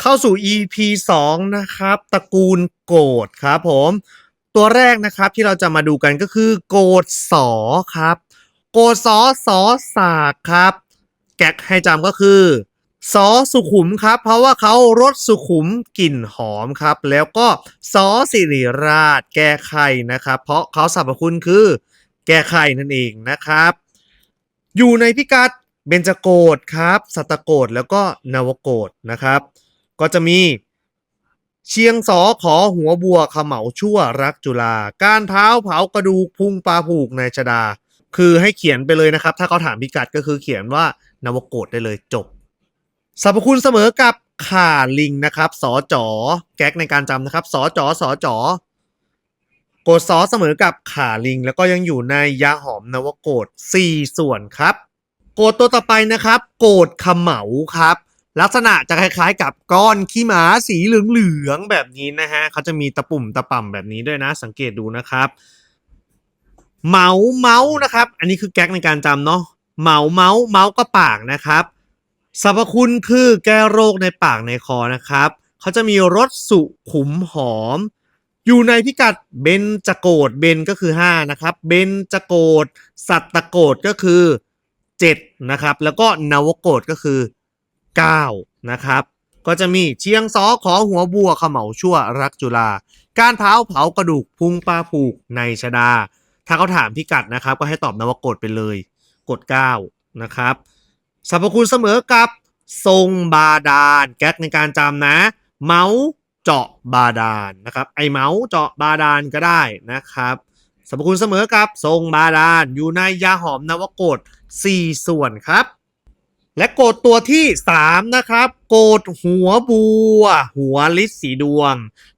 เข้าสู่ EP 2 นะครับ ตระกูลโกดครับผม ตัวแรกนะครับที่เราจะมาดูกันก็คือ โกดสอครับ โกดสอสอสากครับ แก๊กให้จำก็คือสอสุขุมครับ เพราะว่าเขารสสุขุมกลิ่นหอมครับ แล้วก็สอสิริราช แก้ไขนะครับ เพราะเขาสรรพคุณคือ แก้ไขนั่นเองนะครับ อยู่ในพิกัดเบญจโกดครับ สัตตโกดแล้วก็นวโกดนะครับ ก็จะมีเชียงสอขอหัวบัวเขเหมาชั่วรักจุฬาการเท้าเผากระดูกพุงปลาผูกในชดา คือให้เขียนไปเลยนะครับ ถ้าเขาถามพิกัดก็คือเขียนว่านวโกดได้เลยจบสรรพคุณเสมอกับข่าลิงนะครับสอจอแก๊กในการจำนะครับสอจอสอจอกดสอเสมอกับข่าลิง แล้วก็ยังอยู่ในยาหอมนวโกด4ส่วนครับ โกดตัวต่อไปนะครับ โกดเขเหมาครับ ลักษณะจะคล้ายๆ กับก้อนขี้หมาสีเหลืองๆแบบนี้นะฮะเขาจะมีตะปุ่มตะป่ำแบบนี้ด้วยนะ สังเกตดูนะครับเหมาเมาส์นะครับ อันนี้คือแก๊กในการจำเนาะเหมาเมาส์เมาส์ก็ปากนะครับสรรพคุณคือแก้โรคในปากในคอนะครับเขาจะมีรสสุขุมหอม อยู่ในพิกัดเบนจโกดเบนก็คือ 5 นะครับ เบนจโกดสัตตโกดก็คือ 7 นะครับ แล้วก็นวโกดก็คือ 9 นะครับ ก็จะมีเชียงซอขอหัวบัวเขเหมาชั่วรักจุฬาการเผาเผากระดูกพุงปลาผูกในชดา ถ้าเขาถามพิกัดนะครับ ก็ให้ตอบนวโกดไปเลย กด 9 นะครับสรรพคุณเสมอกับทรงบาดาลแก๊กในการจำนะ เมาส์เจาะบาดาลนะครับ ไอเมาส์เจาะบาดาลก็ได้นะครับสรรพคุณเสมอกับทรงบาดาลอยู่ในยาหอมนวโกด4 ส่วนครับ และโกดตัวที่ 3 นะครับ โกดหัวบัว หัวลิศสีดวง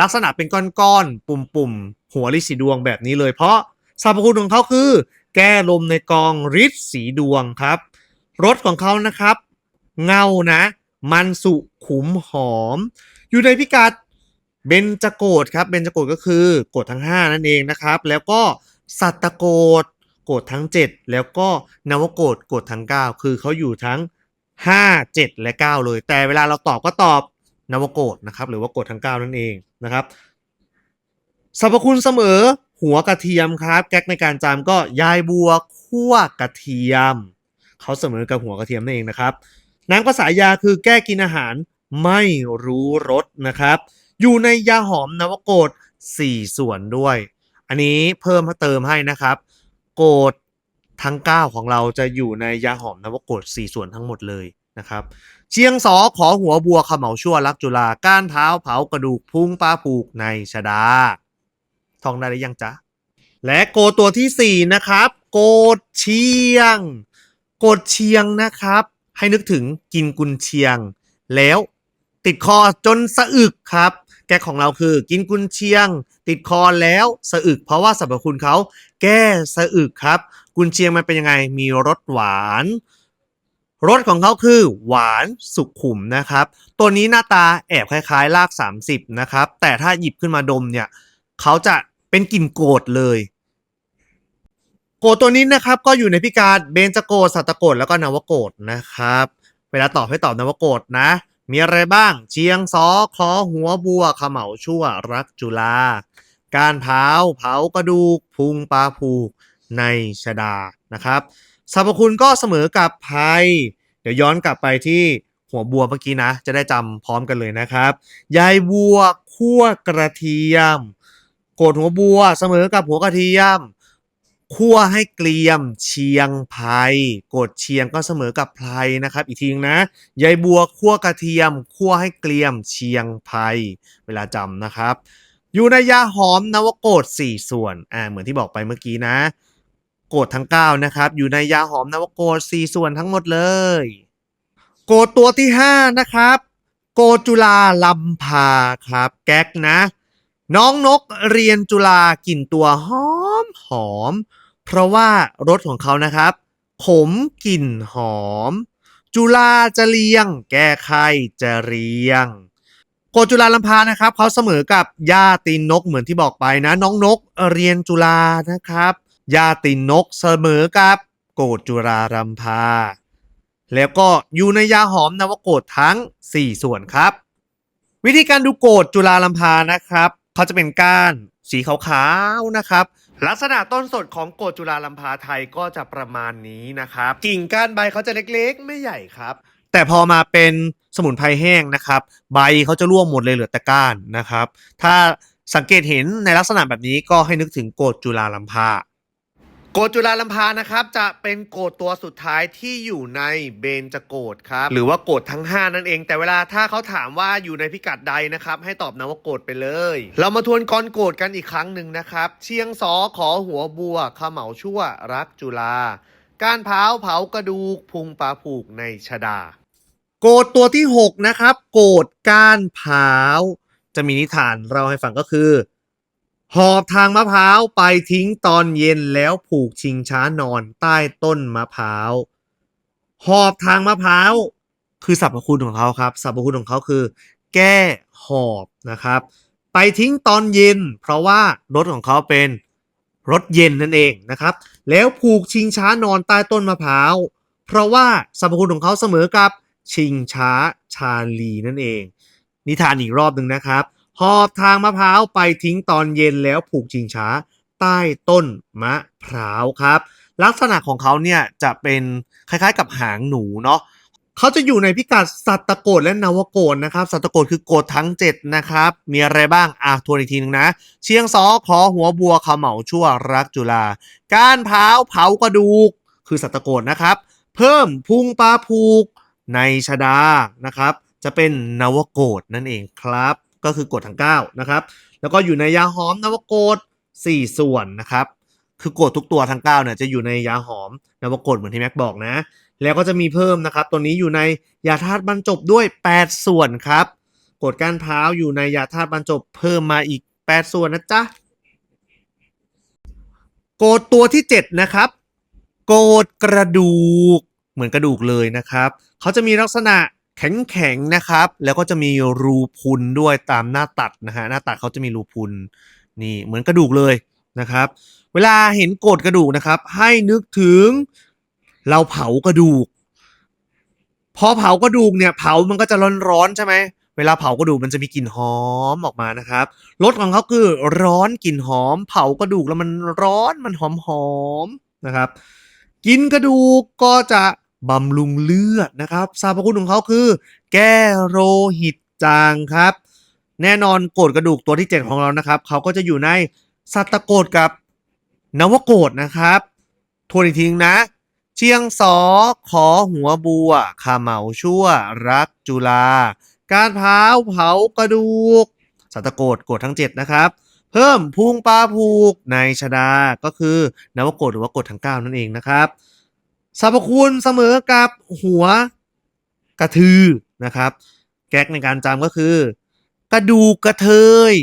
ลักษณะเป็นก้อนๆ ปุ่มๆ หัวลิศสีดวงแบบนี้เลย เพราะสรรพคุณของเขาคือ แก้ลมในกองฤทธิ์สีดวงครับรสของเขานะครับ เงานะ มันสุขุมหอม อยู่ในพิกัดเบนจโกดครับเบนจโกดก็คือโกดทั้ง 5 นั่นเองนะครับ แล้วก็สัตตโกดโกดทั้ง 7 แล้วก็นวโกดโกดทั้ง 9 คือเขาอยู่ทั้ง 5 7และ9เลย แต่เวลาเราตอบก็ตอบนวโกดนะครับ หรือว่าโกดทั้ง9นั่นเองนะครับสรรพคุณเสมอหัวกระเทียมครับ แก๊กในการจำก็ยายบัวคั่วกระเทียม เขาเสมอกับหัวกระเทียมนั่นเองนะครับน้ำกระสายยาคือแก้กินอาหารไม่รู้รสนะครับ อยู่ในยาหอมนวโกด4ส่วนด้วย อันนี้เพิ่มเติมให้นะครับ โกด ทั้ง 9 ของเราจะอยู่ในยาหอมนวโกด4 ส่วนทั้งหมดเลยนะครับ เชียงสอขอหัวบัวเขเหาชั่วรักจุฬาก้านเท้าเผากระดูกพุงปลาผูกในชดาท่องได้หรือยังจ๊ะ และโกตัวทีสี่ 4 นะครับ โกดเชียง โกดเชียงนะครับ ให้นึกถึงกินกุนเชียง แล้วติดคอจนสะอึกครับ แกของเราคือ กินกุนเชียง ติดคอแล้วสะอึกเพราะว่าสรรพคุณเขาแก้สะอึกครับ กุนเชียงมันเป็นยังไงมีรสหวานรสของเขาคือหวานสุขขุมนะครับ ตัวนี้หน้าตาแอบคล้ายๆ ราก 30 นะครับ แต่ถ้าหยิบขึ้นมาดมเนี่ยเขาจะเป็นกลิ่นโกรธเลย โกดตัวนี้นะครับก็อยู่ในพิการเบนจโกดสัตตโกดแล้วก็นวโกดนะครับ เวลาตอบให้ตอบนวโกดนะ มีอะไรบ้าง เชียงซอคอหัวบัวเขเหมาชั่วรักจุฬาการเผาเผากระดูกพุงปลาผูกในชดานะครับสรรพคุณก็เสมอกับไพยเดี๋ยวย้อนกลับไปที่หัวบัวเมื่อกี้นะ จะได้จำพร้อมกันเลยนะครับยายบัวคั่วกระเทียมโกดหัวบัวเสมอกับหัวกระเทียม คั่วให้เกลียมเชียงไพรโกดเชียงก็เสมอกับไพรนะครับ อีกทีนึงนะยายบัวคั่วกระเทียมคั่วให้เกลียมเชียงไพรเวลาจำนะครับ อยู่ในยาหอมนวโกด4ส่วนอ่าเหมือนที่บอกไปเมื่อกี้นะ โกดทั้ง 9 นะครับ อยู่ในยาหอมนวโกด4ส่วนทั้งหมดเลย โกดตัวที่ 5 นะครับ โกดจุฬาลำพาครับ แก๊กนะ น้องนกเรียนจุฬากลิ่นตัวหอมหอม เพราะว่ารสของเขานะครับ ขมกลิ่นหอม จุฬาจะเลียง แก้ไขจะเรียงโกดจุฬาลำพานะครับเขาเสมอกับย่าตีนนกเหมือนที่บอกไปนะ น้องนกเรียนจุฬานะครับย่าตีนนกเสมอกับโกดจุฬาลำพา แล้วก็อยู่ในยาหอมนวโกดทั้ง 4 ส่วนครับ วิธีการดูโกรธจุฬาลัมพานะครับ เขาจะเป็นก้านสีขาวๆนะครับ ลักษณะต้นสดของโกดจุฬาลัมพาไทยก็จะประมาณนี้นะครับกิ่งก้านใบเขาจะเล็กๆ ไม่ใหญ่ครับ แต่พอมาเป็นสมุนไพรแห้งนะครับ ใบเขาจะร่วงหมดเลยเหลือแต่ก้านนะครับ ถ้าสังเกตเห็นในลักษณะแบบนี้ก็ให้นึกถึงโกดจุฬาลัมพา โกจุฬาลัมพานะครับจะเป็นโกรธตัวสุดท้ายที่อยู่ในเบญจะโกรธครับหรือว่าโกรธทั้ง 5 นั่นเอง แต่เวลาถ้าเขาถามว่าอยู่ในพิกัดใดนะครับให้ตอบนะว่าโกรธไปเลย เรามาทวนกรโกรธกันอีกครั้งหนึ่งนะครับ เชียงสอขอหัวบัวขเหมาชั่วรักจุฬาการเผาเผากระดูกพุงปลาผูกในชดา โกรธตัวที่ 6 นะครับ โกรธก้านเผาจะมีนิทานเราให้ฟังก็คือ หอบทางมะพร้าวไปทิ้งตอนเย็นแล้วผูกชิงช้านอนใต้ต้นมะพร้าว หอบทางมะพร้าว คือสรรพคุณของเขาครับสรรพคุณของเขาคือ แก้หอบนะครับ ไปทิ้งตอนเย็น เพราะว่ารถของเขาเป็นรถเย็นนั่นเองนะครับ แล้วผูกชิงช้านอนใต้ต้นมะพร้าว เพราะว่าสรรพคุณของเขาเสมอกับชิงช้าชาลีนั่นเอง นิทานอีกรอบหนึ่งนะครับ หอบทางมะพร้าวไปทิ้งตอนเย็นแล้วผูกชิงช้า ใต้ต้นมะพร้าวครับ ลักษณะของเขาเนี่ยจะเป็นคล้ายๆกับหางหนูเนาะเขาจะอยู่ในพิกัดสัตตโกฏและนวโกฏนะครับสัตตโกฏคือโกฏทั้ง 7 นะครับ มีอะไรบ้างอะทวนอีกทีนึงนะ เชียงซอขอหัวบัวขเหมาชั่วรักจุฬาการเผาเผากระดูก คือสัตตโกฏนะครับ เพิ่มพุงปลาผูกในชดานะครับ จะเป็นนวโกฏนั่นเองครับ ก็คือกฎทั้ง9นะครับแล้วก็อยู่ในยาหอมนวโกฏ4ส่วนนะครับคือกฎทุกตัวทั้ง9เนี่ยจะอยู่ในยาหอมนวโกฏเหมือนที่แม็กบอกนะ แล้วก็จะมีเพิ่มนะครับ ตัวนี้อยู่ในยาธาตุบรรจบด้วย 8 ส่วนครับกฎการพร้าวอยู่ในยาธาตุบรรจบเพิ่มมาอีก 8 ส่วนนะจ๊ะโกดตัวที่ 7 นะครับ โกดกระดูกเหมือนกระดูกเลยนะครับ เขาจะมีลักษณะ แข็งๆนะครับ แล้วก็จะมีรูพุนด้วยตามหน้าตัดนะฮะหน้าตัดเขาจะมีรูพุนนี่เหมือนกระดูกเลยนะครับ เวลาเห็นโกดกระดูกนะครับ ให้นึกถึงเราเผากระดูก พอเผากระดูกเนี่ยเผามันก็จะร้อนๆใช่ไหมเวลาเผากระดูกมันจะมีกลิ่นหอมออกมานะครับรสของเขาคือร้อนกลิ่นหอม เผากระดูกแล้วมันร้อนมันหอมหอมๆนะครับ กินกระดูกก็จะ บำรุงเลือดนะครับสรรพคุณของเขาคือ แก้โลหิตจางครับ แน่นอนโกรกระดูกตัวที่ 7 ของเรานะครับเขาก็จะอยู่ในสัตตโกฏกับนวโกฏนะครับทวนอีกทีนึงนะ เชียงสอขอหัวบัวขาเหมาชั่ว รักจุฬาการเผาเผากระดูก สัตโกฏโกฏทั้ง 7 นะครับ เพิ่มพุงปลาผูกในชดาก็คือนวโกฏหรือว่ากฏทั้ง 9 นั่นเองนะครับ สรรพคุณเสมอกับหัวกระทือนะครับ แก๊กในการจำก็คือ กระดูกกระเทย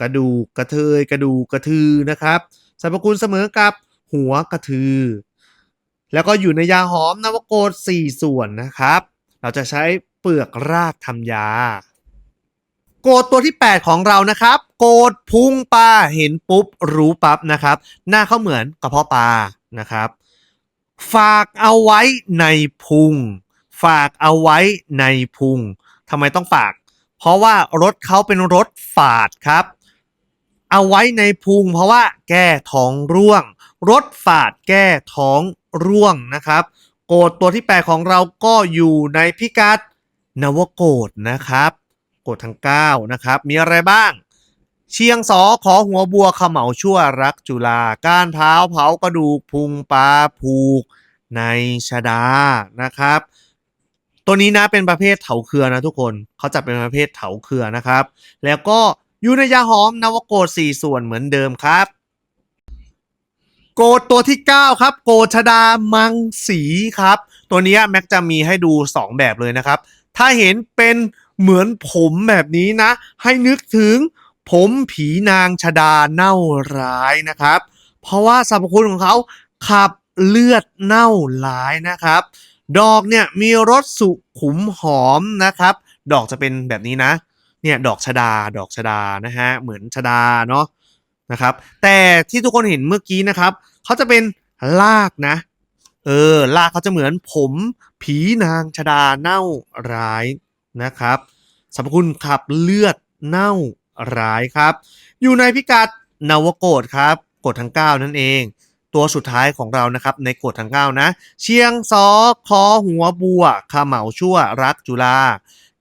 กระดูกกระเทย กระดูกกระทือนะครับสรรพคุณเสมอกับหัวกระทือ แล้วก็อยู่ในยาหอมนวโกฏ4ส่วนนะครับ เราจะใช้เปลือกรากทำยา โกดตัวที่ 8 ของเรานะครับ โกดพุงปลาเห็นปุ๊บรู้ปั๊บนะครับ หน้าเขาเหมือนกระเพาะปลานะครับ ฝากเอาไว้ในพุง ฝากเอาไว้ในพุงทำไมต้องฝาก เพราะว่ารถเขาเป็นรถฝาดครับ เอาไว้ในพุง เพราะว่าแก้ท้องร่วง รถฝาดแก้ท้องร่วงนะครับ โกดตัวที่ 8 ของเราก็อยู่ในพิกัดนวโกดนะครับ โกดทั้ง 9 นะครับ มีอะไรบ้าง เชียงสอขอหัวบัวขเหมาชั่วรักจุฬาก้านเท้าเผากระดูกพุงปลาผูก ในชดานะครับ ตัวนี้นะเป็นประเภทเถาเครือนะทุกคนเขาจัดเป็นประเภทเถาเครือนะครับ แล้วก็อยู่ในยาหอมนวโกด4ส่วนเหมือนเดิมครับ โกดตัวที่ 9 ครับ โกชดามังสีครับ ตัวนี้แม็กจะมีให้ดู 2 แบบเลยนะครับ ถ้าเห็นเป็นเหมือนผมแบบนี้นะ ให้นึกถึง ผมผีนางชดาเน่าร้ายนะครับ เพราะว่าสรรพคุณของเขาขับเลือดเน่าร้ายนะครับ ดอกเนี่ยมีรสสุขุมหอมนะครับ ดอกจะเป็นแบบนี้นะ เนี่ยดอกชดาดอกชดานะฮะเหมือนชดาเนาะนะครับ แต่ที่ทุกคนเห็นเมื่อกี้นะครับเขาจะเป็นรากนะ เออรากเขาจะเหมือนผมผีนางชดาเน่าร้ายนะครับสรรพคุณขับเลือดเน่า ร้ายครับ อยู่ในพิกัดนวโกดครับกฎทั้ง 9 นั่นเอง ตัวสุดท้ายของเรานะครับในกฎทั้ง 9 นะ เชียงซอคอหัวบัวขเหมาชั่วรักจุฬา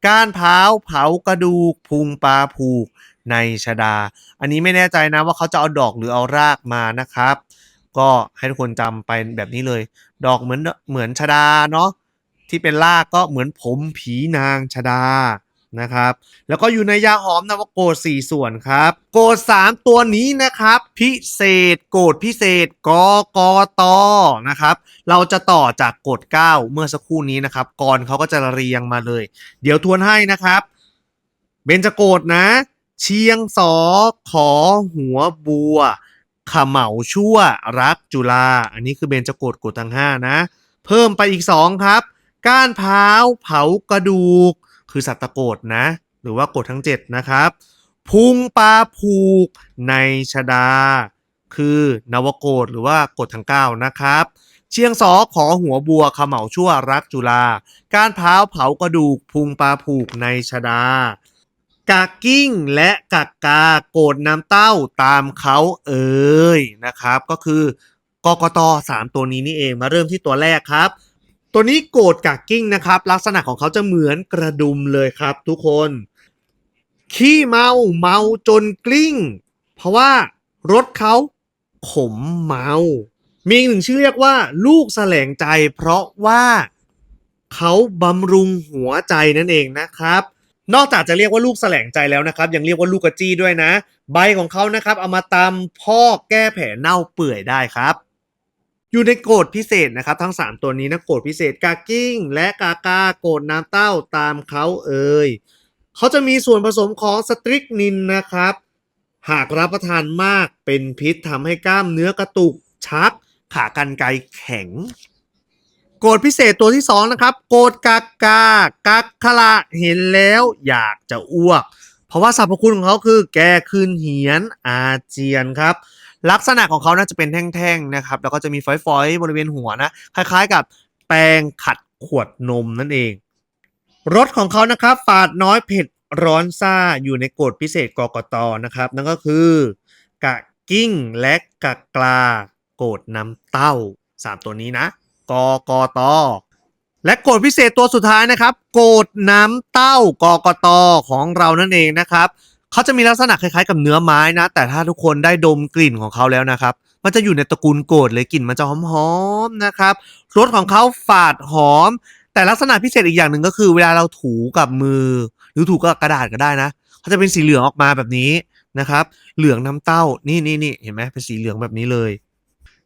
ก้านเผาเผากระดูกพุงปลาผูกในชดา อันนี้ไม่แน่ใจนะว่าเขาจะเอาดอกหรือเอารากมานะครับ ก็ให้ทุกคนจำไปแบบนี้เลย ดอกเหมือนเหมือนชดาเนาะที่เป็นรากก็เหมือนผมผีนางชดา นะครับ แล้วก็อยู่ในยาหอมนวโกด4ส่วนครับ โกด3ตัวนี้นะครับ พิเศษโกดพิเศษกกตนะครับ เราจะต่อจากโกด9เมื่อสักครู่นี้นะครับก่อนเขาก็จะเรียงมาเลย เดี๋ยวทวนให้นะครับเบญจะโกดนะ เชียงสอขอหัวบัวขเหมาชั่วรักจุฬาอันนี้คือเบญจะโกดโกฎทั้งห้านะ เพิ่มไปอีกสองครับ ก้านพร้าวเผากระดูก คือสัตตโกดนะ หรือว่ากฎทั้ง 7 นะครับ พุงปลาผูกในชดา คือนวโกดหรือว่ากฎทั้ง 9 นะครับ เชียงสอขอหัวบัวขเหมาชั่วรักจุฬากานพร้าเผากระดูกพุงปลาผูกในชดากากกิ้งและกากกาโกดน้ำเต้าตามเขาเอ่ยนะครับ ก็คือกกตสามตัวนี้นี่เองมาเริ่มที่ตัวแรกครับ ตัวนี้โกดกากกิ้งนะครับ ลักษณะของเขาจะเหมือนกระดุมเลยครับ ทุกคน ขี้เมาเมาจนกลิ้ง เพราะว่ารถเขาขมเมา มีอีกหนึ่งชื่อเรียกว่า ลูกแสลงใจ เพราะว่าเขาบำรุงหัวใจนั่นเองนะครับ นอกจากจะเรียกว่าลูกแสลงใจแล้วนะครับ ยังเรียกว่าลูกกระจี้ด้วยนะ ใบของเขานะครับ เอามาตำพอกแก้แผลเน่าเปื่อยได้ครับ อยู่ในโกดพิเศษนะครับ ทั้ง 3 ตัวนี้นะโกดพิเศษกากิ้ง และกากาโกดน้ำเต้าตามเขาเอ่ยเขาจะมีส่วนผสมของสตริกนินนะครับ หากรับประทานมากเป็นพิษทำให้กล้ามเนื้อกระตุกชัก ขากรรไกรแข็ง โกรธพิเศษตัวที่สองนะครับ โกรธกากากักขละเห็นแล้วอยากจะอ้วก เพราะว่าสรรพคุณของเขาคือ แก้คืนเหียนอาเจียนครับ ลักษณะของเขาน่าจะเป็นแท่งๆนะครับแล้วก็จะมีฝอยๆบริเวณหัวนะคล้ายๆ กับแปรงขัดขวดนมนั่นเองรสของเขานะครับฝาดน้อยเผ็ดร้อนซ่าอยู่ในกฎพิเศษกกตนะครับ นั่นก็คือกะกิ้งและกะกลาโกดน้ำเต้า 3 ตัวนี้นะกกตและโกฎพิเศษตัวสุดท้ายนะครับ โกดน้ำเต้ากกตของเรานั่นเองนะครับ เขาจะมีลักษณะคล้ายๆกับเนื้อไม้นะ แต่ถ้าทุกคนได้ดมกลิ่นของเขาแล้วนะครับ มันจะอยู่ในตระกูลโกดเลยกลิ่นมันจะหอมๆนะครับรสของเขาฝาดหอม แต่ลักษณะพิเศษอีกอย่างหนึ่งก็คือเวลาเราถูกับมือ หรือถูกับกระดาษก็ได้นะเขาจะเป็นสีเหลืองออกมาแบบนี้นะครับ เหลืองน้ำเต้านี่นี่นี่เห็นไหมเป็นสีเหลืองแบบนี้เลย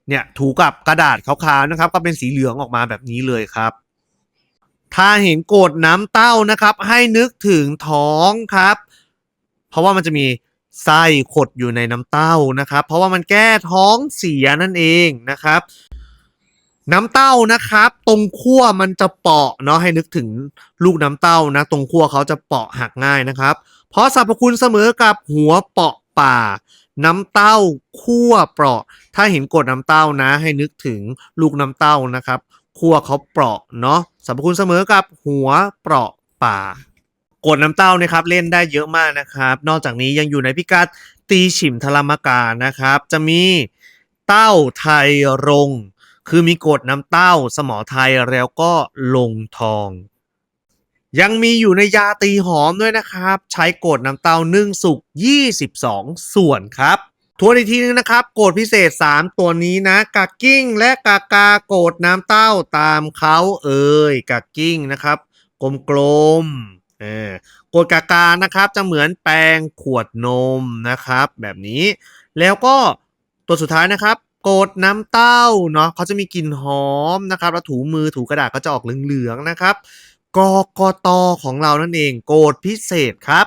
เนี่ยถูกับกระดาษขาวๆนะครับ ก็เป็นสีเหลืองออกมาแบบนี้เลยครับถ้าเห็นโกดน้ำเต้านะครับ ให้นึกถึงท้องครับ เพราะว่ามันจะมีไส้ขดอยู่ในน้ำเต้านะครับ เพราะว่ามันแก้ท้องเสียนั่นเองนะครับ น้ำเต้านะครับ ตรงขั้วมันจะเปาะเนาะให้นึกถึงลูกน้ำเต้านะ ตรงขั้วเขาจะเปาะหักง่ายนะครับ เพราะสรรพคุณเสมอกับหัวเปาะป่า น้ำเต้าคั่วเปราะ ถ้าเห็นกดน้ำเต้านะ ให้นึกถึงลูกน้ำเต้านะครับคั่วเขาเปราะเนาะสรรพคุณเสมอกับหัวเปราะป่า กดน้ำเต้านะครับเล่นได้เยอะมากนะครับ นอกจากนี้ยังอยู่ในพิกัดตีฉิมทรมกานะครับ จะมีเต้าไทยรงคือมีกดน้ำเต้าสมอไทยแล้วก็ลงทอง ยังมีอยู่ในยาตีหอมด้วยนะครับ ใช้โกดน้ำเต้านึ่งสุก 22 ส่วนครับทวนอีกทีนึงนะครับโกดพิเศษ 3 ตัวนี้นะกากกิ้งและกากาโกดน้ำเต้าตามเขาเอ่ยกากกิ้งนะครับ กลมๆ เออโกดกากานะครับจะเหมือนแปรงขวดนมนะครับ แบบนี้แล้วก็ตัวสุดท้ายนะครับโกดน้ำเต้าเนาะเขาจะมีกลิ่นหอมนะครับ แล้วถูมือถูกระดาษก็จะออกเหลืองๆนะครับกกตของเรานั่นเองโกดพิเศษครับ